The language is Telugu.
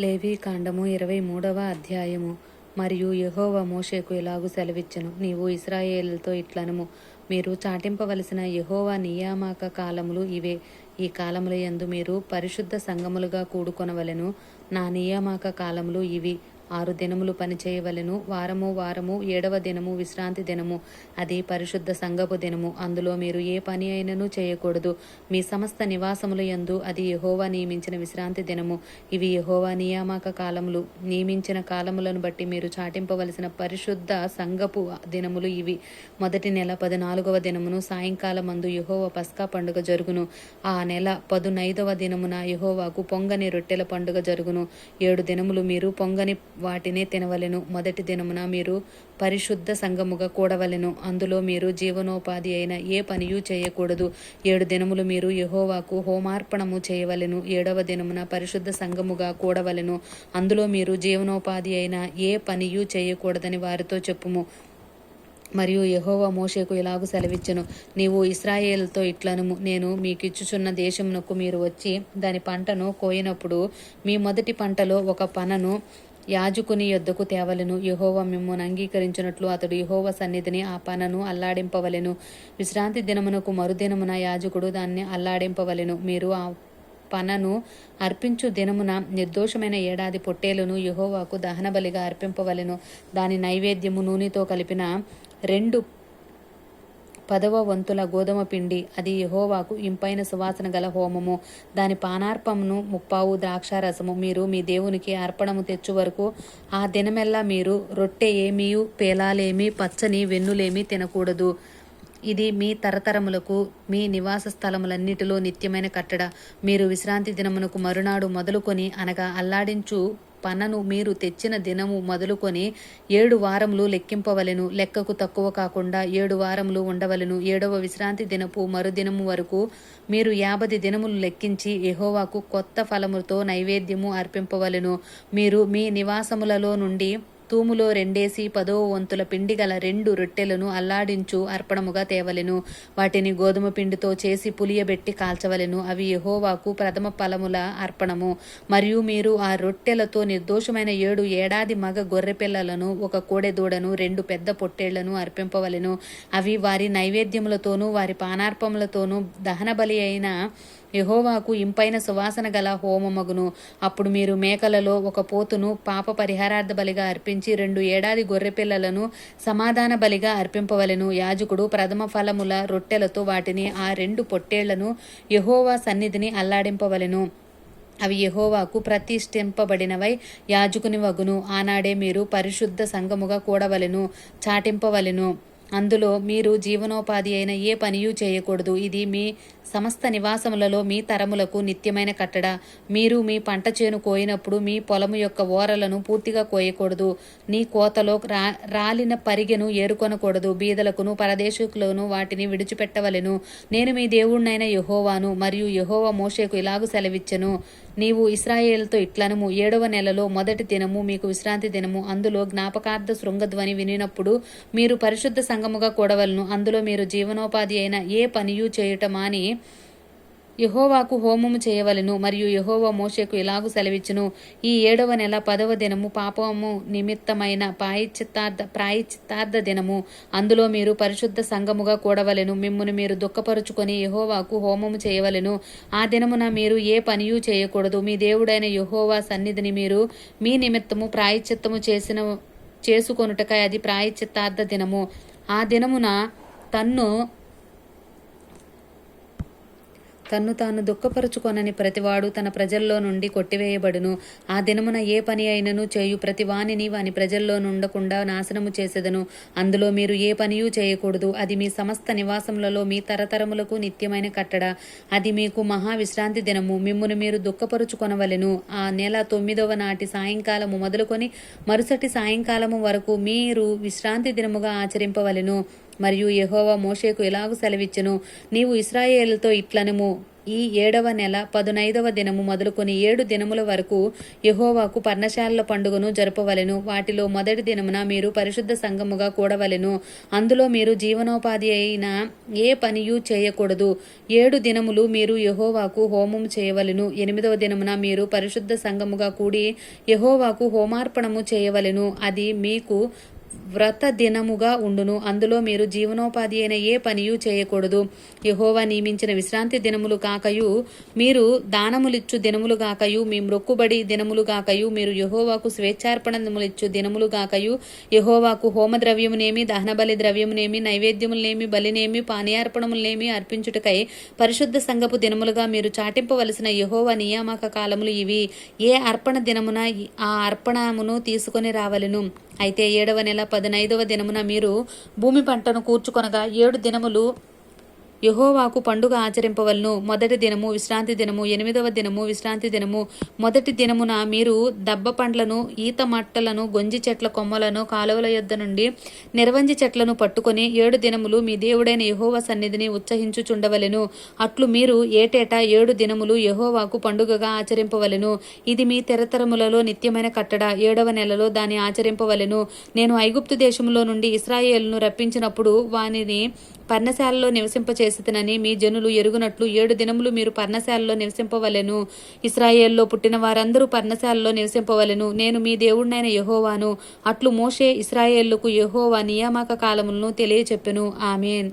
లేవీ కాండము ఇరవై మూడవ అధ్యాయము. మరియు యహోవ మోషేకు ఇలాగు సెలవిచ్చెను. నీవు ఇస్రాయేలుతో ఇట్లనము. మీరు చాటింపవలసిన యహోవా నియామక కాలములు ఇవే. ఈ కాలముల యందు మీరు పరిశుద్ధ సంఘములుగా కూడుకొనవలెను. నా నియామక కాలములు ఇవి. ఆరు దినములు పనిచేయవలెను. వారము వారము ఏడవ దినము విశ్రాంతి దినము అది పరిశుద్ధ సంగపు దినము. అందులో మీరు ఏ పని అయినను చేయకూడదు. మీ సమస్త నివాసముల యందు అది యహోవా నియమించిన విశ్రాంతి దినము. ఇవి యహోవా నియామక కాలములు. నియమించిన కాలములను బట్టి మీరు చాటింపవలసిన పరిశుద్ధ సంగపు దినములు ఇవి. మొదటి నెల పద్నాలుగవ దినమును సాయంకాలం మందు యహోవ పస్కా పండుగ జరుగును. ఆ నెల పదునైదవ దినమున యహోవాకు పొంగని రొట్టెల పండుగ జరుగును. ఏడు దినములు మీరు పొంగని వాటినే తినవలెను. మొదటి దినమున మీరు పరిశుద్ధ సంఘముగా కూడవలెను. అందులో మీరు జీవనోపాధి అయిన ఏ పనియు చేయకూడదు. ఏడు దినములు మీరు యహోవాకు హోమార్పణము చేయవలెను. ఏడవ దినమున పరిశుద్ధ సంఘముగా కూడవలెను. అందులో మీరు జీవనోపాధి అయిన ఏ పనియు చేయకూడదని వారితో చెప్పుము. మరియు యహోవా మోషేకు ఇలాగు సెలవిచ్చెను. నీవు ఇస్రాయేల్తో ఇట్లనుము. నేను మీకు ఇచ్చుచున్న దేశమునకు మీరు వచ్చి దాని పంటను కోయినప్పుడు మీ మొదటి పంటలో ఒక పనను యాజకుని యొద్దకు తేవలెను. యహోవ మిమ్మును అంగీకరించినట్లు అతడు యహోవ సన్నిధిని ఆ పనను అల్లాడింపవలెను. విశ్రాంతి దినమునకు మరుదినమున యాజకుడు దాన్ని అల్లాడింపవలెను. మీరు ఆ పనను అర్పించు దినమున నిర్దోషమైన ఏడాది పొట్టేలును యహోవాకు దహనబలిగా అర్పింపవలెను. దాని నైవేద్యము నూనెతో కలిపిన రెండు పదవ వంతుల గోధుమ పిండి. అది యహోవాకు ఇంపైన సువాసన గల హోమము. దాని పానార్పమును ముప్పావు ద్రాక్షారసము. మీరు మీ దేవునికి అర్పణము తెచ్చు వరకు ఆ దినమెల్లా మీరు రొట్టె ఏమీయు పేలాలేమి పచ్చని వెన్నులేమి తినకూడదు. ఇది మీ తరతరములకు మీ నివాస స్థలములన్నిటిలో నిత్యమైన కట్టడ. మీరు విశ్రాంతి దినమునకు మరునాడు మొదలుకొని అనగా అల్లాడించు పనను మీరు తెచ్చిన దినము మొదలుకొని ఏడు వారములు లెక్కింపవలెను. లెక్కకు తక్కువ కాకుండా ఏడు వారములు ఉండవలెను. ఏడవ విశ్రాంతి దినపు మరుదినము వరకు మీరు యాభై దినములు లెక్కించి ఎహోవాకు కొత్త ఫలముతో నైవేద్యము అర్పింపవలెను. మీరు మీ నివాసములలో నుండి తూములో రెండేసి పదో వంతుల పిండి గల రెండు రొట్టెలను అల్లాడించు అర్పణముగా తేవలెను. వాటిని గోధుమ పిండితో చేసి పులియబెట్టి కాల్చవలెను. అవి యహోవాకు ప్రథమ ఫలముల అర్పణము. మరియు మీరు ఆ రొట్టెలతో నిర్దోషమైన ఏడు ఏడాది మగ గొర్రె పిల్లలను ఒక కోడెదూడను రెండు పెద్ద పొట్టేళ్ళను అర్పింపవలెను. అవి వారి నైవేద్యములతోనూ వారి పానార్పములతోనూ దహన బలి అయిన యహోవాకు ఇంపైన సువాసన గల హోమమగును. అప్పుడు మీరు మేకలలో ఒక పోతును పాప పరిహారార్థ బలిగా అర్పించి రెండు ఏడాది గొర్రె పిల్లలను సమాధాన బలిగా అర్పింపవలెను. యాజకుడు ప్రథమ ఫలముల రొట్టెలతో వాటిని ఆ రెండు పొట్టేళ్ళను యహోవా సన్నిధిని అల్లాడింపవలెను. అవి యహోవాకు ప్రతిష్ఠింపబడినవై యాజకుని వగును ఆనాడే మీరు పరిశుద్ధ సంఘముగా కూడవలెను చాటింపవలెను. అందులో మీరు జీవనోపాధి అయిన ఏ పనియూ చేయకూడదు. ఇది మీ సమస్త నివాసములలో మీ తరములకు నిత్యమైన కట్టడ. మీరు మీ పంట చేను కోయినప్పుడు మీ పొలము యొక్క ఓరలను పూర్తిగా కోయకూడదు. నీ కోతలో రా రాలిన పరిగెను ఏరుకొనకూడదు. బీదలకును పరదేశకులను వాటిని విడిచిపెట్టవలెను. నేను మీ దేవుణ్ణైన యహోవాను మరియు యహోవ మోషేకు ఇలాగు సెలవిచ్చెను. నీవు ఇస్రాయేల్తో ఇట్లనము. ఏడవ నెలలో మొదటి దినము మీకు విశ్రాంతి దినము. అందులో జ్ఞాపకార్థ శృంగధ్వని వినినప్పుడు మీరు పరిశుద్ధ సంఘముగా కూడవలను. అందులో మీరు జీవనోపాధి అయిన ఏ పనియు చేయుట మాని యహోవాకు హోమము చేయవలెను మరియు యహోవా మోషేకు ఇలాగు సెలవిచ్చును. ఈ ఏడవ నెల పదవ దినము పాపము నిమిత్తమైన పాయిచిత్తార్థ ప్రాయచిత్తార్థ దినము. అందులో మీరు పరిశుద్ధ సంఘముగా కూడవలెను. మిమ్మును మీరు దుఃఖపరుచుకొని యహోవాకు హోమము చేయవలెను. ఆ దినమున మీరు ఏ పనియు చేయకూడదు. మీ దేవుడైన యహోవా సన్నిధిని మీరు మీ నిమిత్తము ప్రాయచిత్తము చేసిన చేసుకొనుటకై అది ప్రాయచిత్తార్థ దినము. ఆ దినమున తన్ను తన్ను తాను దుఃఖపరుచుకొనని ప్రతివాడు తన ప్రజల్లో నుండి కొట్టివేయబడును. ఆ దినమున ఏ పని అయినను చేయు ప్రతి వానిని వాని ప్రజల్లో నుండకుండా నాశనము చేసేదను. అందులో మీరు ఏ పనియూ చేయకూడదు. అది మీ సమస్త నివాసములలో మీ తరతరములకు నిత్యమైన కట్టడ. అది మీకు మహా విశ్రాంతి దినము. మిమ్మును మీరు దుఃఖపరుచుకొనవలెను. ఆ నెల తొమ్మిదవ నాటి సాయంకాలము మొదలుకొని మరుసటి సాయంకాలము వరకు మీరు విశ్రాంతి దినముగా ఆచరింపవలెను. మరియు యహోవా మోషేకు ఎలాగు సెలవిచ్చును. నీవు ఇస్రాయేల్తో ఇట్లనుము. ఈ ఏడవ నెల పదునైదవ దినము మొదలుకొని ఏడు దినముల వరకు యహోవాకు పర్ణశాలల పండుగను జరపవలెను. వాటిలో మొదటి దినమున మీరు పరిశుద్ధ సంఘముగా కూడవలెను. అందులో మీరు జీవనోపాధి అయిన ఏ పనియు చేయకూడదు. ఏడు దినములు మీరు యహోవాకు హోమం చేయవలెను. ఎనిమిదవ దినమున మీరు పరిశుద్ధ సంఘముగా కూడి యహోవాకు హోమార్పణము చేయవలెను. అది మీకు వ్రత దినముగా ఉండును. అందులో మీరు జీవనోపాధి అయిన ఏ పనియు చేయకూడదు. యహోవా నియమించిన విశ్రాంతి దినములు కాకయు మీరు దానములిచ్చు దినములు కాకయు మీ మ్రొక్కుబడి దినములు కాకయు మీరు యహోవాకు స్వేచ్ఛార్పణములిచ్చు దినములు కాకయు యహోవాకు హోమ ద్రవ్యమునేమి దహనబలి ద్రవ్యమునేమి నైవేద్యములనేమి బలినేమి పానీయార్పణములనేమి అర్పించుటకై పరిశుద్ధ సంఘపు దినములుగా మీరు చాటింపవలసిన యహోవా నియామక కాలములు ఇవి. ఏ అర్పణ దినమున ఆ అర్పణమును తీసుకొని రావలెను. అయితే ఏడవ నెల పదినైదవ దినమున మీరు భూమి పంటను కూర్చుకొనగా ఏడు దినములు యహోవాకు పండుగ ఆచరింపవలను. మొదటి దినము విశ్రాంతి దినము ఎనిమిదవ దినము విశ్రాంతి దినము. మొదటి దినమున మీరు దబ్బ పండ్లను ఈత మట్టలను గొంజి చెట్ల కొమ్మలను కాలువల యొద్ద నుండి నిర్వంజి చెట్లను పట్టుకొని ఏడు దినములు మీ దేవుడైన యహోవ సన్నిధిని ఉత్సహించుచుండవలెను అట్లు మీరు ఏటేటా ఏడు దినములు యహోవాకు పండుగగా ఆచరింపవలెను. ఇది మీ తెరతరములలో నిత్యమైన కట్టడ. ఏడవ నెలలో దాన్ని ఆచరింపవలెను. నేను ఐగుప్తు దేశములో నుండి ఇస్రాయేల్ను రప్పించినప్పుడు వానిని పర్ణశాలలో నివసింపచేసినని మీ జనులు ఎరుగునట్లు ఏడు దినములు మీరు పర్ణశాలలో నివసింపవలెను. ఇస్రాయేల్లో పుట్టిన వారందరూ పర్ణశాలలో నివసింపవలెను. నేను మీ దేవుడినైన యెహోవాను. అట్లు మోషే ఇస్రాయేళ్ళకు యెహోవా నియామక కాలములను తెలియచెప్పెను. ఆమెన్.